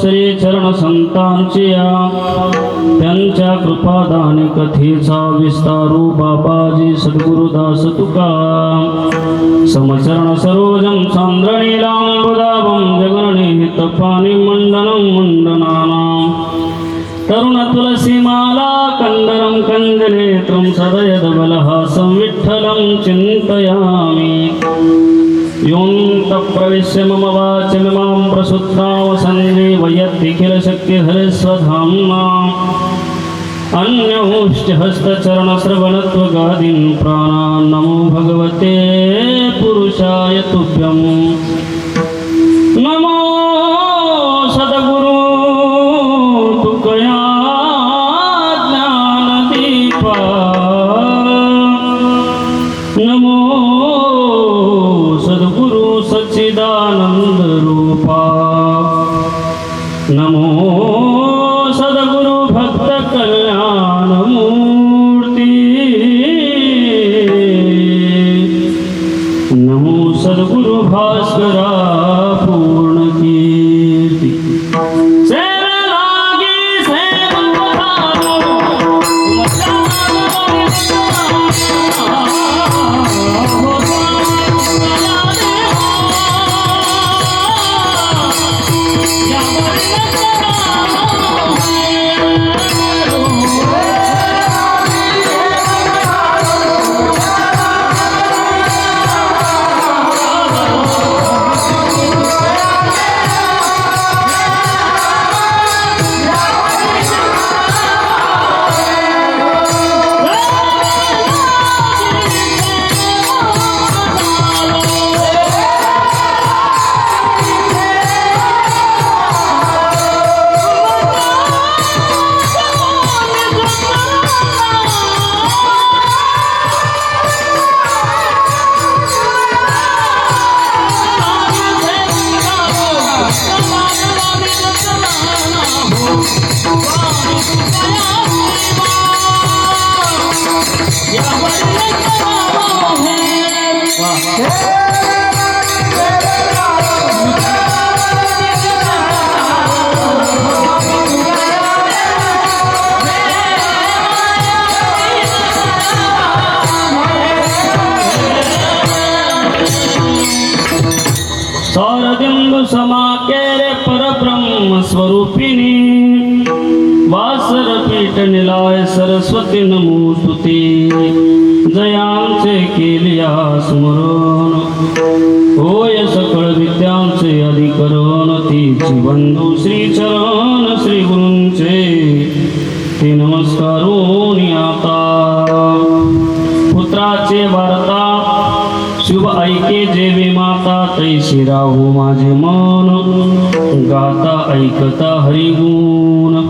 श्री चरण संतांची त्यांच्या कृपादान कथेचा विस्तारू बाबाजी सद्गुरुदास तुका। समचरण सरोजम चांद्रणी लांबदाभम जगणी हितपाणी मंडन मंडनाना तरुण तुलसीमाला कन्दरं कन्दनेत्रं सदयदबलहासं विठ्ठलं चिन्तया मुखप्रविश्यमवाच मिमां प्रसुत्तावसन्धि वयद्दिखिलशक्तिहरिस्वधाम्नाम् अन्यहोष्ठहस्तचरणश्रवणत्वगादिन् प्राणान् नमो भगवते पुरुषाय तुभ्यम्। Yeah. સમા કેરે પરબ્રહ્મ સ્વરૂપિણી? વાસર પીઠ નિલાય સરસ્વતી નમો સ્તુતિ. જયાંશે કેલિયા સ્મરણ હોય સકળ વિદ્યાંશે અધિકરણથી જીવંતુ શ્રી ચરણ શ્રી ગુરુંશે તે નમસ્કારો तैशी माझे मन. गाता ऐकता हरिगुण.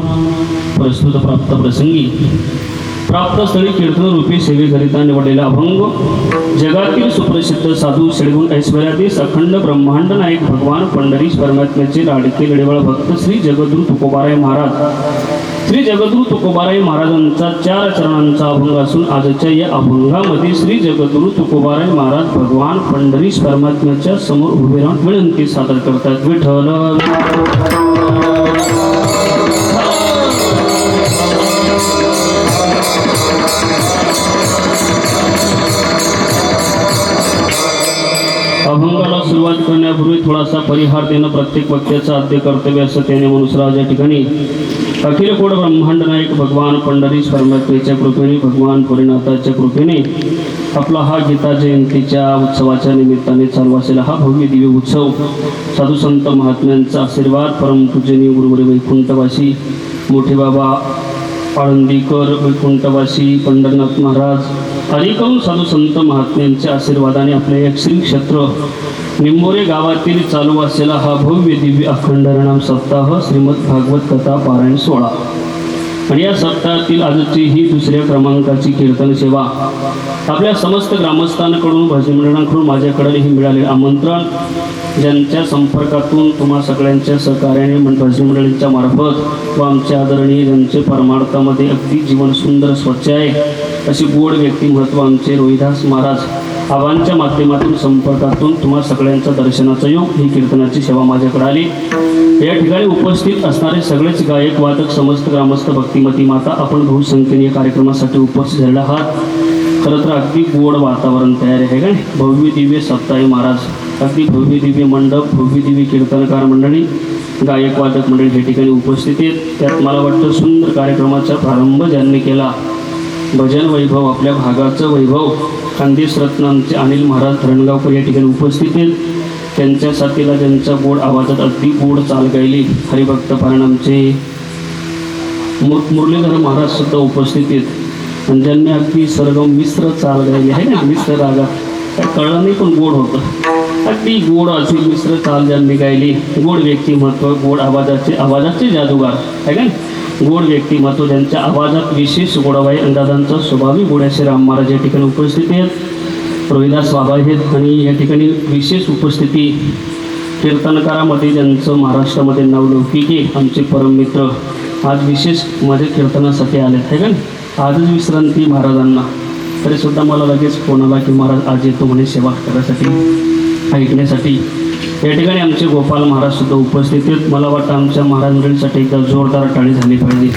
प्रस्तुत प्राप्त प्रसंगी. प्राप्त स्थळी कीर्तन रूपी सेवेकरिता निवडलेला अभंग. जगातील सुप्रसिद्ध साधू शेडगुण ऐश्वर्यातील अखंड ब्रह्मांड नायक भगवान पंढरीश परमात्म्याचे लाडके गडेवाळ भक्त श्री जगद्गुरु तुकोबाराय महाराज. श्री जगद्गुरु तुकोबाराय महाराजांचा चार चरणांचा अभंग असून आजच्या या अभंगामध्ये श्री जगद्गुरु तुकोबाराय महाराज भगवान पंढरीश परमात्म्याच्या समोर उभे राहून विनंती सादर करतात. विठ्ठल अभंगाला सुरुवात करण्यापूर्वी थोडासा परिहार देणं प्रत्येक वक्त्याचं आद्य कर्तव्य असं त्याने मनुसराज या ठिकाणी अखिल कोड ब्रह्मांड नायक भगवान पंढरीश परमात्मेच्या कृपेने भगवान पुरीनाथाच्या कृपेने आपला हा गीता जयंतीच्या उत्सवाच्या निमित्ताने चालू असलेला हा भव्य दिव्य उत्सव साधू संत महात्म्यांचा आशीर्वाद परमपूजनीय गुरुवरी वैकुंठवासी मोठे बाबा आळंदीकर वैकुंठवासी पंढरनाथ महाराज अनेकाहून साधू संत महात्म्यांच्या आशीर्वादाने आपल्या एक श्री क्षेत्र निंबोरे गावातील चालू असलेला हा भव्य दिव्य अखंड नाम सप्ताह श्रीमद भागवत कथा पारायण सोहळा. आणि या सप्ताहातील आजची ही दुसऱ्या क्रमांकाची कीर्तन सेवा आपल्या समस्त ग्रामस्थांकडून भजमंडळांकडून माझ्याकडे ही मिळाले आमंत्रण ज्यांच्या संपर्कातून तुम्हा सगळ्यांच्या सहकार्याने भजमंडळींच्या मार्फत व आमच्या आदरणीय ज्यांचे परमार्थामध्ये अगदी जीवन सुंदर स्वच्छ आहे अशी गोड व्यक्तिमत्व आमचे रोहिदास महाराज आबांच्या माध्यमातून संपर्कातून तुम्हा सगळ्यांचा दर्शनाचा योग ही कीर्तनाची सेवा माझ्याकडे आली. या ठिकाणी उपस्थित असणारे सगळेच गायक वादक समस्त ग्रामस्थ भक्तिमती माता आपण बहुसंख्येने या कार्यक्रमासाठी उपस्थित झालेला आहात. खरं तर अगदी गोड वातावरण तयार आहे काय भव्य दिव्य सप्ताही महाराज. अगदी भव्य दिव्य मंडप भव्य दिव्य कीर्तनकार मंडळी गायक वादक मंडळी हे ठिकाणी उपस्थित आहेत. त्यात मला वाटतं सुंदर कार्यक्रमाचा प्रारंभ ज्यांनी केला भजन वैभव आपल्या भागाचं वैभव. खानदेश रत्न आमचे अनिल महाराज धरणगावकर या ठिकाणी उपस्थित आहेत. त्यांच्या साथीला ज्यांच्या गोड आवाजात अगदी गोड चाल गायली. हरिभक्त पारण आमचे मुर मुरलीधर महाराज सुद्धा उपस्थित आहेत. आणि ज्यांनी अगदी सरगम मिश्र चाल गायली. आहे ना मिश्र रागा? काय कळलं नाही पण गोड होतं. अगदी गोड अशी मिश्र चाल ज्यांनी गायली. गोड व्यक्तिमत्व गोड आवाजाचे आवाजाचे जादूगार. आहे का गोड व्यक्तिमत्व त्यांच्या आवाजात विशेष गोडाबाई अंदाजांचा आणि दादांचा स्वभावी गोड्याचे राम महाराज या ठिकाणी उपस्थित आहेत. रोहिदास बाबा आहेत आणि या ठिकाणी विशेष उपस्थिती कीर्तनकारामध्ये ज्यांचं महाराष्ट्रामध्ये नावलौकिक आहे आमचे परममित्र आज विशेष माझे कीर्तनासाठी आले आहे का आजच विश्रांती महाराजांना. तरीसुद्धा मला लगेच फोन आला की महाराज आज येतो म्हणे सेवा करायसाठी ऐकण्यासाठी. या ठिकाणी आमचे गोपाल महाराज सुद्धा उपस्थित आहेत. मला वाटतं आमच्या महाराज मंडळीसाठी एकदा जोरदार टाळी झाली पाहिजे.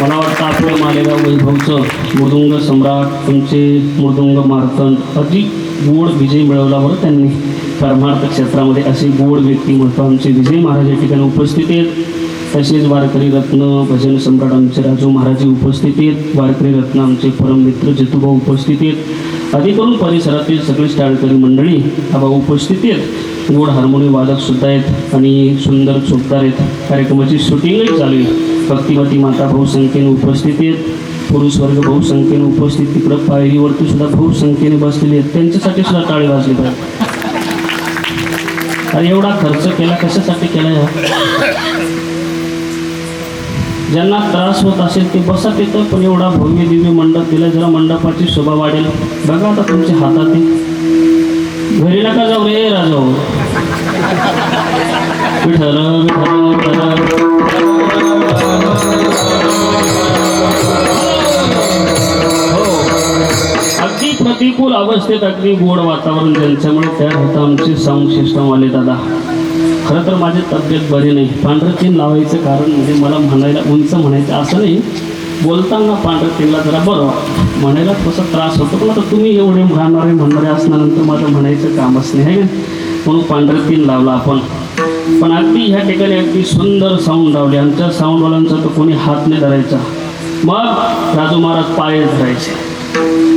मला वाटतं आपलं मालेगाव वैभवचं मृदुंग सम्राट तुमचे मृदुंग मारतन अधिक गोड विजय मिळवला बरं त्यांनी परमार्थ क्षेत्रामध्ये असे गोड व्यक्तिमत्व आमचे विजय महाराज या ठिकाणी उपस्थित आहेत. तसेच वारकरी रत्न भजन सम्राट आमचे राजू महाराजी उपस्थित आहेत. वारकरी रत्न आमचे परममित्र जितूभाऊ उपस्थित आहेत. अधिकरून परिसरातील सगळी स्टाळकरी मंडळी आबा उपस्थित आहेत. गोड हार्मोनियम वादक सुद्धा आहेत आणि सुंदर चोपदार आहेत. कार्यक्रमाची शूटिंगही चालू आहे. भक्तिमती माता बहुसंख्येने उपस्थित आहेत. पुरुष वर्ग बहुसंख्येने उपस्थित. तिकडं पायरीवरती सुद्धा बहुसंख्येने बसलेले आहेत. त्यांच्यासाठी सुद्धा टाळी वाजली पाहिजे अरे एवढा खर्च केला कशासाठी केला या ज्यांना त्रास होत असेल ते बसत येतं पण एवढा भव्य दिव्य मंडप दिला जरा मंडपाची शोभा वाढेल. बघा आता तुमच्या हातात आहे घरी नका जाऊ रे राजा विठल विठ्ठल हो. अगदी प्रतिकूल अवस्थेत अगदी गोड वातावरण त्यांच्यामुळे तयार होतं आमची साऊंड सिस्टम आले दादा. खरं तर माझी तब्येत बरी नाही. पांढरं तीन लावायचं कारण म्हणजे मला म्हणायला उंच म्हणायचं असं नाही. बोलताना पांढरं तीनला जरा बरं वाटतं. म्हणायला थोडासा त्रास होतो. पण आता तुम्ही एवढे म्हणणारे म्हणणारे असल्यानंतर माझं म्हणायचं कामच नाही आहे म्हणून पांढरं तीन लावला आपण. पण अगदी ह्या ठिकाणी अगदी सुंदर साऊंड लावले आमच्या साऊंडवाल्यांचा तर कोणी हात नाही धरायचा. मग राजू महाराज पायच धरायचे.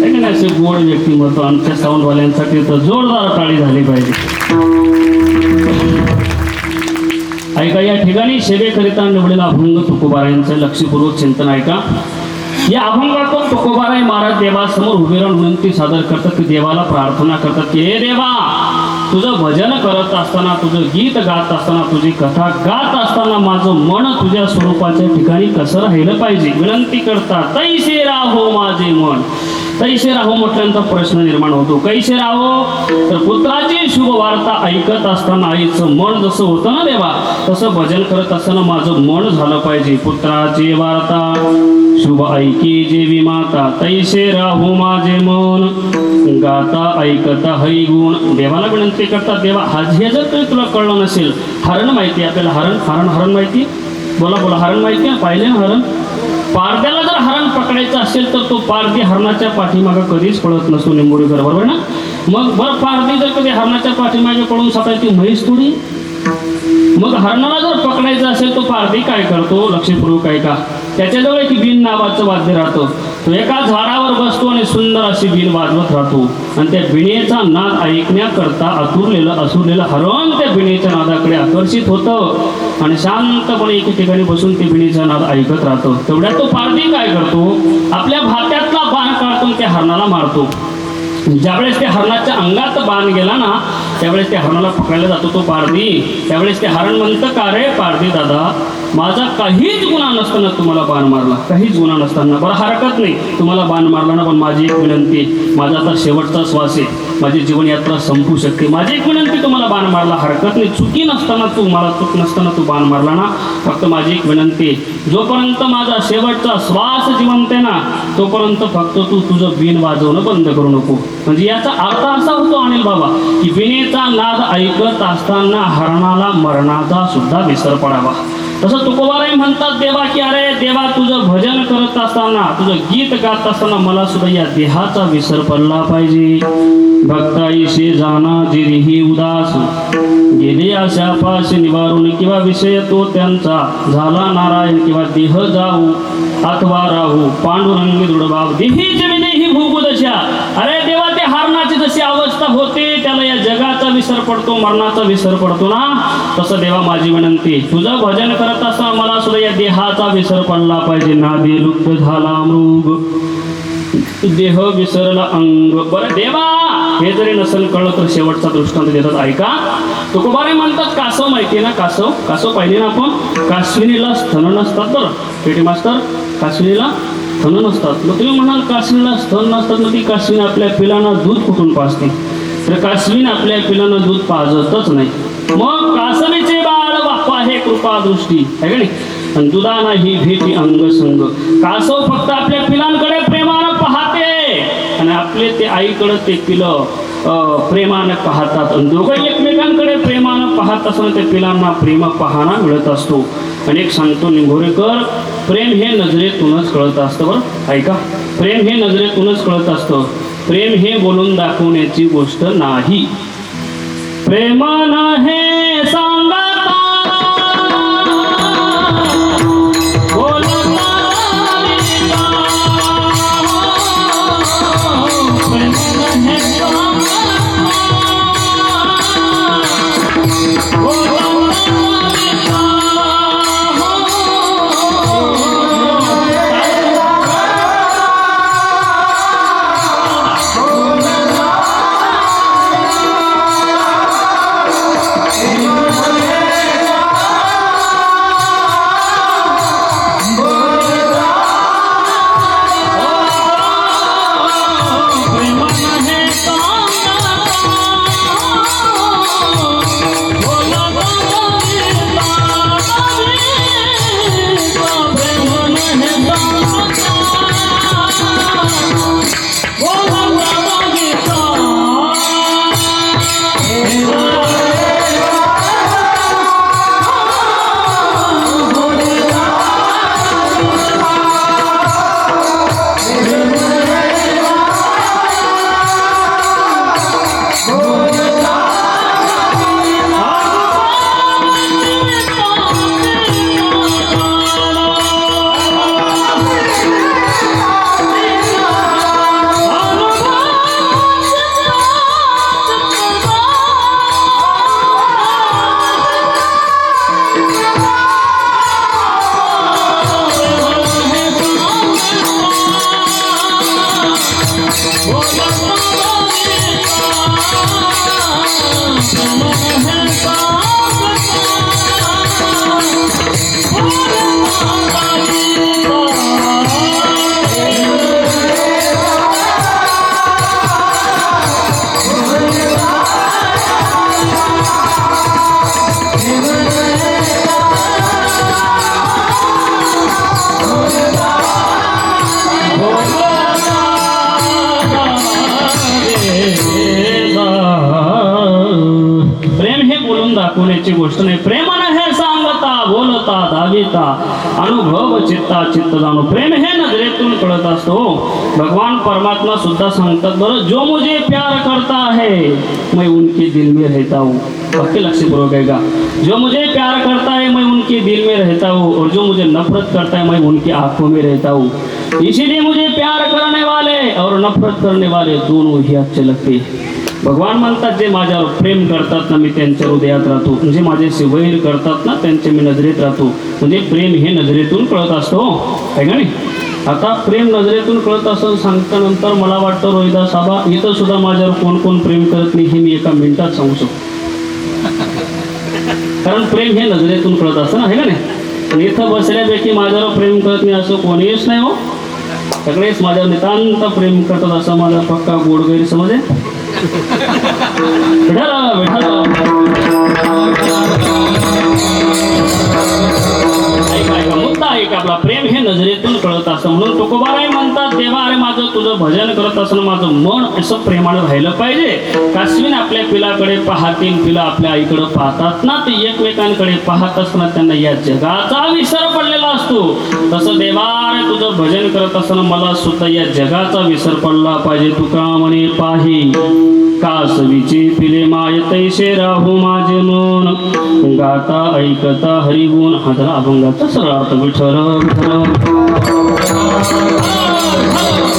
आहे का नाही? असे गोड व्यक्तिमत्व आमच्या साऊंडवाल्यांसाठी तर जोरदार टाळी झाली पाहिजे. ऐका या ठिकाणी सेवेकरिता निवडलेला अभंग तुकोबारायांचं लक्षपूर्वक चिंतन ऐका. या अभंगातून तुकोबाराय महाराज देवासमोर उभे राहून विनंती सादर करतात की देवाला प्रार्थना करतात की हे देवा तुझं भजन करत असताना तुझं गीत गात असताना तुझी कथा गात असताना माझं मन तुझ्या स्वरूपाच्या ठिकाणी कसं राहिलं पाहिजे? विनंती करतात तैसे राहो माझे मन. तैसे राहो म्हटल्यानंतर प्रश्न निर्माण होतो. कैसे राहो? तर पुत्राची वार्ता ऐकत असताना आईचं मन जसं होतं ना देवा तसं भजन करत असताना माझं मन झालं पाहिजे. पुत्राची वार्ता शुभ ऐकी जेवी माता तैसे राहू माझे मन. गाता ऐकता हरी गुण. देवाला विनंती करता देवा हे जर काही तुला कळलं नसेल हरण माहिती आपल्याला हरण हरण हरण माहिती बोला बोला हरण माहिती आहे? पाहिले ना हरण? पारद्याला जर हरण पकडायचं असेल तर तो पारदी हरणाच्या पाठीमागं कधीच पळत नसतो निंबोडीकर बरोबर ना? मग बर पारदी जर कधी हरणाच्या पाठीमागे पडून सापडायची म्हैस थोडी मग हरणाला जर पकडायचं असेल तो पारधी काय करतो? लक्षपूर्वक ऐका का? त्याच्याजवळ एक बिन नावाचं वाद्य राहतं. तो एका झाडावर बसतो आणि सुंदर अशी बिन वाजवत राहतो. आणि त्या बिणेचा नाद ऐकण्याकरता आतुरलेलं असुरलेलं हरण त्या बिणेच्या नादाकडे आकर्षित होतं. आणि शांतपणे एके ठिकाणी बसून ते बिणेचा नाद ऐकत राहतो. तेवढ्यात तो पारधी काय करतो? आपल्या भात्यातला बाण काढतो त्या हरणाला मारतो. ज्यावेळेस त्या हरणाच्या अंगात बाण गेला ना त्यावेळेस त्या हरणाला पकडायला जातो तो पारधी. त्यावेळेस ते हरण म्हणतं का रे पारधी दादा? माझा काहीच गुन्हा नसताना तुम्हाला बाण मारला. काहीच गुन्हा नसताना. बरं हरकत नाही तुम्हाला बाण मारला ना पण माझी एक विनंती माझा आता शेवटचा श्वास आहे. माझी जीवनयात्रा संपू शकते. माझी एक विनंती तुम्हाला बाण मारला हरकत नाही. चुकी नसताना तू मला चूक नसताना तू बाण मारला ना. फक्त माझी एक विनंती जोपर्यंत माझा शेवटचा श्वास जिवंत आहे ना तोपर्यंत फक्त तू तुझं बिन वाजवणं बंद करू नको. म्हणजे याचा अर्थ असा होतो अनिल बाबा की विनेचा नाद ऐकत असताना हरणाला मरणाचा सुद्धा विसर पडावा. तसं तुकोबाराही म्हणतात देवा की अरे देवा तुझं भजन करत असताना तुझं गीत गात असताना मला सुद्धा या देहाचा विसर पडला पाहिजे. भक्ताईशी जाना जिरीही उदास. गेली अशा पाश निवारून किंवा विषय तो त्यांचा झाला नारायण किंवा देह जाऊ अथवा राहू पांडुरंगी दृढभाव देही जमिनी भूगू अरे देवा ते जशी अवस्था होते त्याला या जगाचा विसर पडतो मरणाचा विसर पडतो ना? तसं देवा माझी विनंती तुझं भजन करत असताना मला सुद्धा या देहाचा विसर पडला पाहिजे. नादी लुप्त झाला मृग. देह विसरला अंग. बरं देवा हे जरी नसेल कळलं तर शेवटचा दृष्टांत देतात. ऐका तुकोबारे म्हणतात कासव माहिती ना? कासव? कासव पाहिले ना आपण? काश्मिनीला स्तन नसतात बरं. पेटी मास्तर काश्मिनीला स्तन नसतात. मग तुम्ही म्हणाल काश्मीरला स्तन नसतात मग ती काश्मीर आपल्या पिलांना दूध कुठून पाजते? तर काश्मीर आपल्या पिलांना दूध पाजतच नाही. मग कासवीचे बाळ बाप्पा हे कृपा दृष्टी आहे का नाही? आणि दुधा नाही भीती अंग संग कासव फक्त आपल्या पिलांकडे प्रेमानं पाहते. आणि आपले ते आईकडे ते पिलं अं, प्रेमानं पाहतात. आणि दोघं एकमेकांकडे प्रेमानं पाहत असताना ते पिलांना प्रेम पाहणा मिळत असतो. अनेक सांगतो निंभोरेकर प्रेम हे नजरेतूनच कळत असतं बरं. ऐका. प्रेम हे नजरेतूनच कळत असतं. प्रेम हे बोलून दाखवण्याची गोष्ट नाही. प्रेमानं हे सा दाखवण्याची गोष्ट नाही प्रेमानं हे सांगता बोलता दाविता अनुभव चित्ता चित्त जाणू प्रेम हे नजरेतून कळत असतो भगवान परमात्मा सुद्धा सांगतात बरं जो मुझे प्यार करता है मैं उनके दिल में रहता हूँ पक्के लक्ष्यपूर्वक का जो मुझे प्यार करता है मैं उनके दिल में रहता हूँ और जो मुझे नफरत करता है मैं उनकी आँखों में रहता हूँ इसीलिए मुझे प्यार करने वाले और नफरत करने वाले दोनों ही अच्छे लगते हैं भगवान म्हणतात जे माझ्यावर प्रेम करतात ना मी त्यांच्या हृदयात राहतो. म्हणजे माझे शिवैर करतात ना त्यांचे मी नजरेत राहतो. म्हणजे प्रेम हे नजरेतून कळत असतो हो. आहे का नाही? आता प्रेम नजरेतून कळत असं सांगतानंतर मला वाटतं रोहिदा साबा इथं सुद्धा माझ्यावर कोण कोण प्रेम करत नाही हे मी एका मिनिटात सांगू शकतो. कारण प्रेम हे नजरेतून कळत असतं ना हे का नाही? पण इथं बसल्यापैकी माझ्यावर प्रेम करत नाही असं कोणीच नाही हो. सगळेच माझ्यावर नितांत प्रेम करतात असं माझा पक्का गोड गैरसमज आहे. विठाला विठाला आहे आपला प्रेम हे नजरेतून कळत असतं म्हणून तुकोबाराय म्हणतात देवा अरे माझं तुझं भजन करत असताना माझं मन असं प्रेमानं राहिलं पाहिजे. काश्मीन आपल्या पिलाकडे पाहतील पिला आपल्या आईकडे पाहतात ना ते एकमेकांकडे पाहत असताना त्यांना या जगाचा विसर पडलेला असतो. तसं देवा अरे तुझं भजन करत असताना मला सुद्धा या जगाचा विसर पडला पाहिजे. तुका म्हणे पाही? कासवीचे पिले माय तैसे राहू माझे मन. गाता ऐकता हरिगुण. हा जरा अभंगाचा सरळ अर्थ विठ्ठल विठ्ठल